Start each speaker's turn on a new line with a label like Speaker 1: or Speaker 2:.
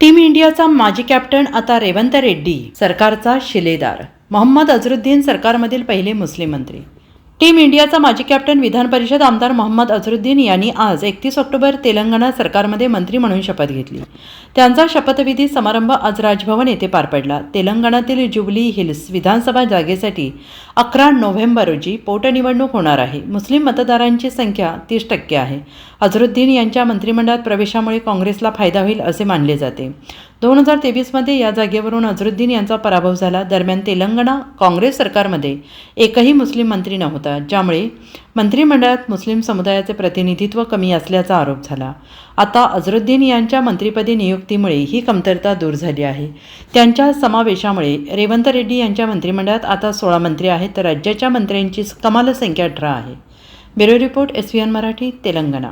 Speaker 1: Team इंडियाचा माजी captain आता रेवंत रेड्डी सरकारचा शिलेदार. मोहम्मद अझरुद्दीन सरकारमधील पहिले मुस्लिम मंत्री. टीम इंडियाचा माजी कॅप्टन विधान परिषद आमदार मोहम्मद अझरुद्दीन यांनी आज एकतीस ऑक्टोबर तेलंगणा सरकारमध्ये मंत्री म्हणून शपथ घेतली. त्यांचा शपथविधी समारंभ आज राजभवन येथे पार पडला. तेलंगणातील जुबली हिल्स विधानसभा जागेसाठी अकरा नोव्हेंबर रोजी पोटनिवडणूक होणार आहे. मुस्लिम मतदारांची संख्या तीस टक्के आहे. अझरुद्दीन यांच्या मंत्रिमंडळात प्रवेशामुळे काँग्रेसला फायदा होईल असे मानले जाते. दोन हजार तेवीसमध्ये या जागेवरून अझरुद्दीन यांचा पराभव झाला. दरम्यान तेलंगणा काँग्रेस सरकारमध्ये एकही मुस्लिम मंत्री नव्हता ज्यामुळे मंत्रिमंडळात मुस्लिम समुदायाचे प्रतिनिधित्व कमी असल्याचा आरोप झाला. आता अझरुद्दीन यांच्या मंत्रिपदी नियुक्तीमुळे ही कमतरता दूर झाली आहे. त्यांच्या समावेशामुळे रेवंत रेड्डी यांच्या मंत्रिमंडळात आता सोळा मंत्री आहेत. तर राज्याच्या मंत्र्यांची कमाल संख्या अठरा आहे. Bureau report S V N Marathi Telangana.